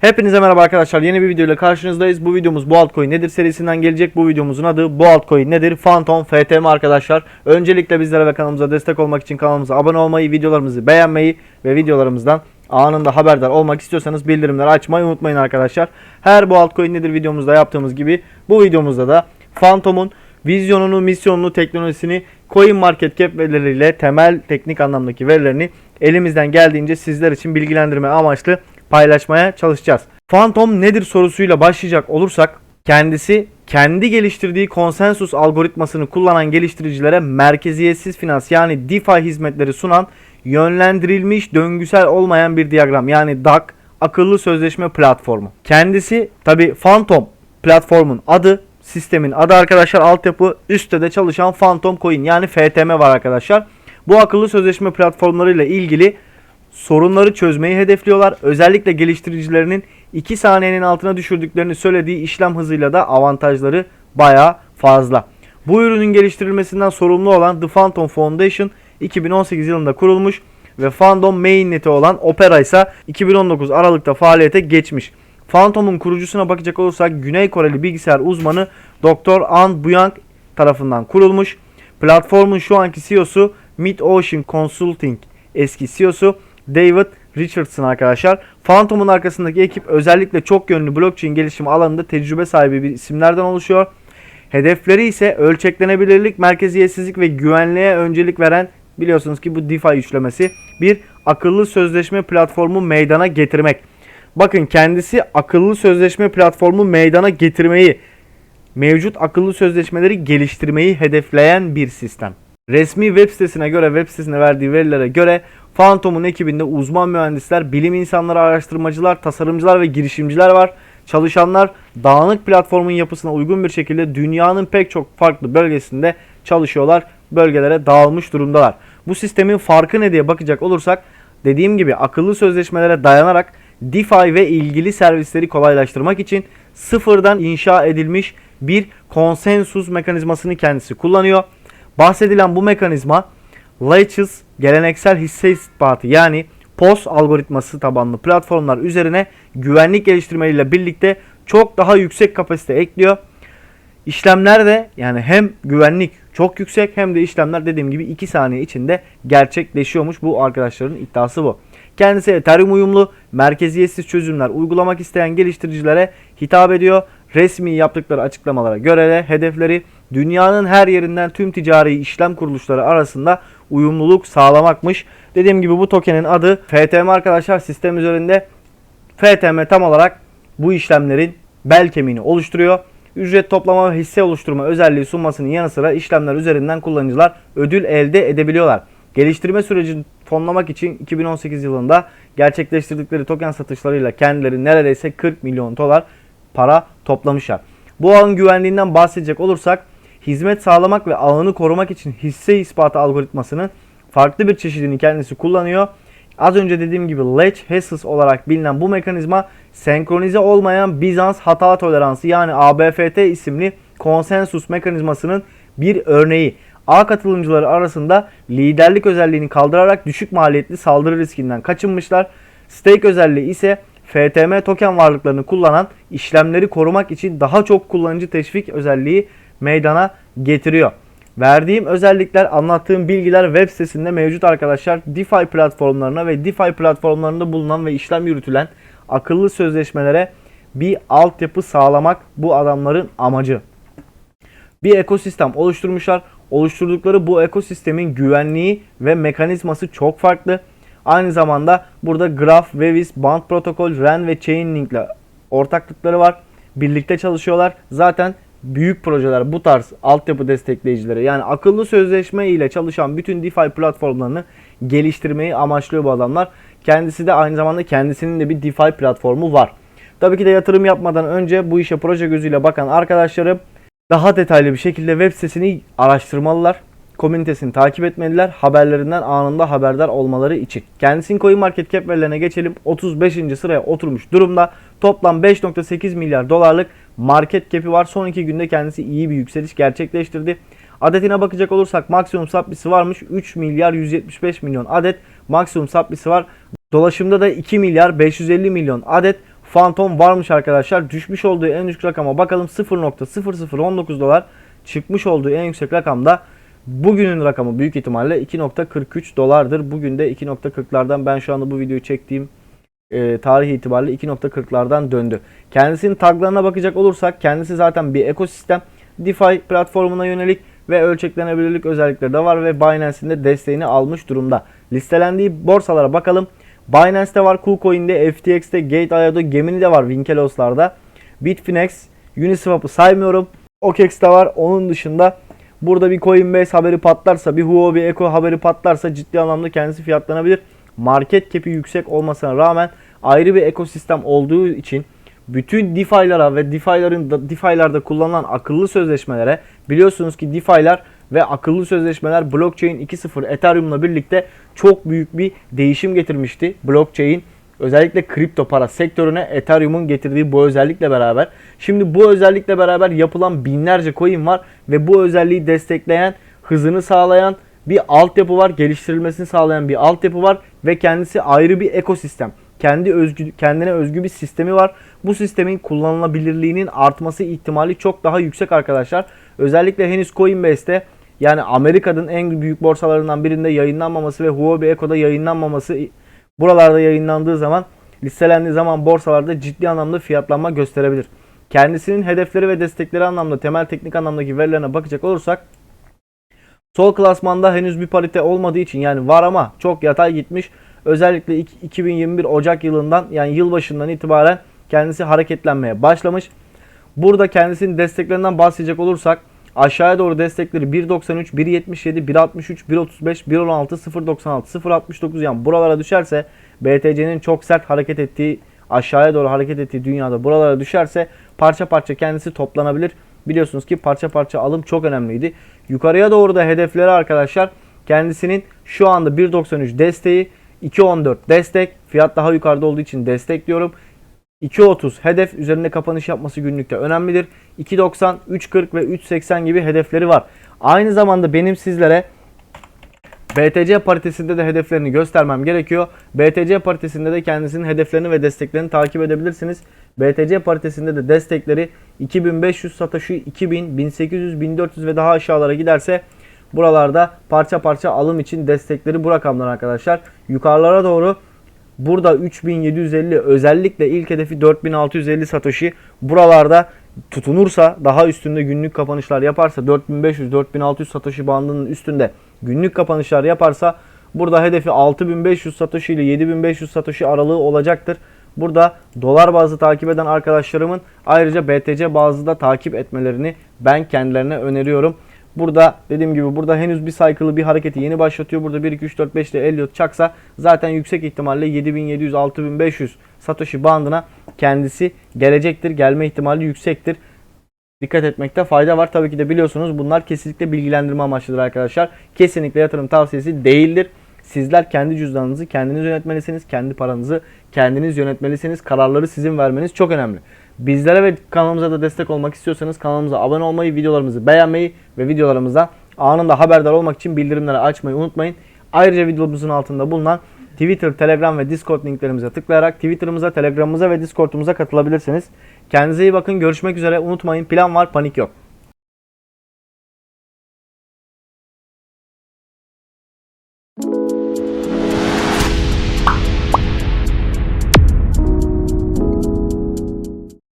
Hepinize merhaba arkadaşlar. Yeni bir video ile karşınızdayız. Bu videomuz bu altcoin nedir serisinden gelecek. Bu videomuzun adı bu altcoin nedir? Phantom FTM arkadaşlar. Öncelikle bizlere ve kanalımıza destek olmak için kanalımıza abone olmayı, videolarımızı beğenmeyi ve videolarımızdan anında haberdar olmak istiyorsanız bildirimleri açmayı unutmayın arkadaşlar. Her bu altcoin nedir videomuzda yaptığımız gibi bu videomuzda da Phantom'un vizyonunu, misyonunu, teknolojisini, coin market cap verileriyle temel teknik anlamdaki verilerini elimizden geldiğince sizler için bilgilendirme amaçlı paylaşmaya çalışacağız. Phantom nedir sorusuyla başlayacak olursak kendisi kendi geliştirdiği konsensus algoritmasını kullanan geliştiricilere merkeziyetsiz finans yani DeFi hizmetleri sunan yönlendirilmiş döngüsel olmayan bir diyagram yani DAG akıllı sözleşme platformu. Kendisi tabi Phantom platformun adı sistemin adı arkadaşlar altyapı üstte de çalışan Phantom Coin yani FTM var arkadaşlar. Bu akıllı sözleşme platformlarıyla ilgili sorunları çözmeyi hedefliyorlar. Özellikle geliştiricilerinin 2 saniyenin altına düşürdüklerini söylediği işlem hızıyla da avantajları baya fazla. Bu ürünün geliştirilmesinden sorumlu olan The Phantom Foundation 2018 yılında kurulmuş ve Phantom mainnet'i olan Opera ise 2019 Aralık'ta faaliyete geçmiş. Phantom'un kurucusuna bakacak olursak Güney Koreli bilgisayar uzmanı Dr. An Buyang tarafından kurulmuş. Platformun şu anki CEO'su Mid Ocean Consulting eski CEO'su David Richardson arkadaşlar. Phantom'un arkasındaki ekip özellikle çok yönlü blockchain gelişimi alanında tecrübe sahibi bir isimlerden oluşuyor. Hedefleri ise ölçeklenebilirlik, merkeziyetsizlik ve güvenliğe öncelik veren biliyorsunuz ki bu DeFi üçlemesi bir akıllı sözleşme platformu meydana getirmek. Bakın kendisi akıllı sözleşme platformu meydana getirmeyi, mevcut akıllı sözleşmeleri geliştirmeyi hedefleyen bir sistem. Resmi web sitesine göre, web sitesine verdiği verilere göre Phantom'un ekibinde uzman mühendisler, bilim insanları, araştırmacılar, tasarımcılar ve girişimciler var. Çalışanlar dağınık platformun yapısına uygun bir şekilde dünyanın pek çok farklı bölgesinde çalışıyorlar. Bölgelere dağılmış durumdalar. Bu sistemin farkı ne diye bakacak olursak dediğim gibi akıllı sözleşmelere dayanarak DeFi ve ilgili servisleri kolaylaştırmak için sıfırdan inşa edilmiş bir konsensus mekanizmasını kendisi kullanıyor. Bahsedilen bu mekanizma Latches geleneksel hisse ispatı yani POS algoritması tabanlı platformlar üzerine güvenlik geliştirmeleriyle birlikte çok daha yüksek kapasite ekliyor. İşlemler de yani hem güvenlik çok yüksek hem de işlemler dediğim gibi 2 saniye içinde gerçekleşiyormuş. Bu arkadaşların iddiası bu. Kendisi Ethereum uyumlu, merkeziyetsiz çözümler uygulamak isteyen geliştiricilere hitap ediyor. Resmi yaptıkları açıklamalara göre de hedefleri dünyanın her yerinden tüm ticari işlem kuruluşları arasında uyumluluk sağlamakmış. Dediğim gibi bu tokenin adı FTM arkadaşlar sistem üzerinde FTM tam olarak bu işlemlerin bel kemiğini oluşturuyor. Ücret toplama ve hisse oluşturma özelliği sunmasının yanı sıra işlemler üzerinden kullanıcılar ödül elde edebiliyorlar. Geliştirme sürecini fonlamak için 2018 yılında gerçekleştirdikleri token satışlarıyla kendileri neredeyse 40 milyon dolar para toplamışlar. Bu ağın güvenliğinden bahsedecek olursak hizmet sağlamak ve ağını korumak için hisse ispatı algoritmasının farklı bir çeşidini kendisi kullanıyor. Az önce dediğim gibi Latch Hasses olarak bilinen bu mekanizma senkronize olmayan Bizans hata toleransı yani ABFT isimli konsensus mekanizmasının bir örneği. A katılımcıları arasında liderlik özelliğini kaldırarak düşük maliyetli saldırı riskinden kaçınmışlar. Stake özelliği ise FTM token varlıklarını kullanan işlemleri korumak için daha çok kullanıcı teşvik özelliği meydana getiriyor. Verdiğim özellikler, anlattığım bilgiler web sitesinde mevcut arkadaşlar. DeFi platformlarına ve DeFi platformlarında bulunan ve işlem yürütülen akıllı sözleşmelere bir altyapı sağlamak bu adamların amacı. Bir ekosistem oluşturmuşlar. Oluşturdukları bu ekosistemin güvenliği ve mekanizması çok farklı. Aynı zamanda burada Graph, Wavis, Band Protokol, REN ve Chainlink ile ortaklıkları var. Birlikte çalışıyorlar. Zaten büyük projeler bu tarz altyapı destekleyicileri yani akıllı sözleşme ile çalışan bütün DeFi platformlarını geliştirmeyi amaçlıyor bu adamlar. Kendisi de aynı zamanda kendisinin de bir DeFi platformu var. Tabii ki de yatırım yapmadan önce bu işe proje gözüyle bakan arkadaşlarım daha detaylı bir şekilde web sitesini araştırmalılar. Komünitesini takip etmeliler. Haberlerinden anında haberdar olmaları için. Kendisinin coin market cap verilerine geçelim. 35. sıraya oturmuş durumda. Toplam 5.8 milyar dolarlık market cap'i var. Son iki günde kendisi iyi bir yükseliş gerçekleştirdi. Adetine bakacak olursak maksimum supply'si varmış. 3 milyar 175 milyon adet maksimum supply'si var. Dolaşımda da 2 milyar 550 milyon adet Phantom varmış arkadaşlar. Düşmüş olduğu en düşük rakama bakalım 0.0019 dolar. Çıkmış olduğu en yüksek rakamda bugünün rakamı büyük ihtimalle 2.43 dolardır. Bugün de 2.40'lardan ben şu anda bu videoyu çektiğim e, tarih itibariyle 2.40'lardan döndü. Kendisinin taglarına bakacak olursak kendisi zaten bir ekosistem. DeFi platformuna yönelik ve ölçeklenebilirlik özellikleri de var ve Binance'in de desteğini almış durumda. Listelendiği borsalara bakalım. Binance'te var, KuCoin'de, FTX'te, Gate.io'da, Gemini'de var, Winkelos'larda. Bitfinex, Uniswap'ı saymıyorum. OKEX'te var. Onun dışında burada bir Coinbase haberi patlarsa, bir Huobi Eco haberi patlarsa ciddi anlamda kendisi fiyatlanabilir. Market cap'i yüksek olmasına rağmen ayrı bir ekosistem olduğu için bütün DeFi'lara ve DeFi'ların da DeFi'larda kullanılan akıllı sözleşmelere biliyorsunuz ki DeFi'lar ve akıllı sözleşmeler blockchain 2.0 Ethereum'la birlikte çok büyük bir değişim getirmişti. Blockchain özellikle kripto para sektörüne Ethereum'un getirdiği bu özellikle beraber. Şimdi bu özellikle beraber yapılan binlerce coin var ve bu özelliği destekleyen, hızını sağlayan bir altyapı var, geliştirilmesini sağlayan bir altyapı var ve kendisi ayrı bir ekosistem. Kendi özgü, kendine özgü bir sistemi var. Bu sistemin kullanılabilirliğinin artması ihtimali çok daha yüksek arkadaşlar. Özellikle henüz Coinbase'te yani Amerika'nın en büyük borsalarından birinde yayınlanmaması ve Huobi Eco'da yayınlanmaması buralarda yayınlandığı zaman listelendiği zaman borsalarda ciddi anlamda fiyatlanma gösterebilir. Kendisinin hedefleri ve destekleri anlamda temel teknik anlamdaki verilerine bakacak olursak sol klasmanda henüz bir parite olmadığı için yani var ama çok yatay gitmiş. Özellikle 2021 Ocak yılından yani yılbaşından itibaren kendisi hareketlenmeye başlamış. Burada kendisinin desteklerinden bahsedecek olursak aşağıya doğru destekleri 1.93, 1.77, 1.63, 1.35, 1.16, 0.96, 0.69 yani buralara düşerse BTC'nin çok sert hareket ettiği aşağıya doğru hareket ettiği dünyada buralara düşerse parça parça kendisi toplanabilir. Biliyorsunuz ki parça parça alım çok önemliydi. Yukarıya doğru da hedefleri arkadaşlar kendisinin şu anda 1.93 desteği 2.14 destek. Fiyat daha yukarıda olduğu için destek diyorum. 2.30 hedef üzerinde kapanış yapması günlükte önemlidir. 2.90, 3.40 ve 3.80 gibi hedefleri var. Aynı zamanda benim sizlere BTC paritesinde de hedeflerini göstermem gerekiyor. BTC paritesinde de kendisinin hedeflerini ve desteklerini takip edebilirsiniz. BTC paritesinde de destekleri 2500 Satoshi, 2000, 1800, 1400 ve daha aşağılara giderse buralarda parça parça alım için destekleri bu rakamlar arkadaşlar. Yukarılara doğru Burada 3750 özellikle ilk hedefi 4650 Satoshi. Buralarda tutunursa daha üstünde günlük kapanışlar yaparsa 4500-4600 Satoshi bandının üstünde günlük kapanışlar yaparsa burada hedefi 6500 Satoshi ile 7500 Satoshi aralığı olacaktır. Burada dolar bazlı takip eden arkadaşlarımın ayrıca BTC bazlı da takip etmelerini ben kendilerine öneriyorum. Burada dediğim gibi burada henüz bir cycle'ı bir hareketi yeni başlatıyor. Burada 1 2 3 4 5 ile Elliot çaksa zaten yüksek ihtimalle 7700 6500 Satoshi bandına kendisi gelecektir. Gelme ihtimali yüksektir. Dikkat etmekte fayda var. Tabii ki de biliyorsunuz bunlar kesinlikle bilgilendirme amaçlıdır arkadaşlar. Kesinlikle yatırım tavsiyesi değildir. Sizler kendi cüzdanınızı kendiniz yönetmelisiniz. Kendi paranızı kendiniz yönetmelisiniz. Kararları sizin vermeniz çok önemli. Bizlere ve kanalımıza da destek olmak istiyorsanız kanalımıza abone olmayı, videolarımızı beğenmeyi ve videolarımızdan anında haberdar olmak için bildirimleri açmayı unutmayın. Ayrıca videomuzun altında bulunan Twitter, Telegram ve Discord linklerimize tıklayarak Twitter'ımıza, Telegram'ımıza ve Discord'umuza katılabilirsiniz. Kendinize iyi bakın. Görüşmek üzere. Unutmayın plan var, panik yok.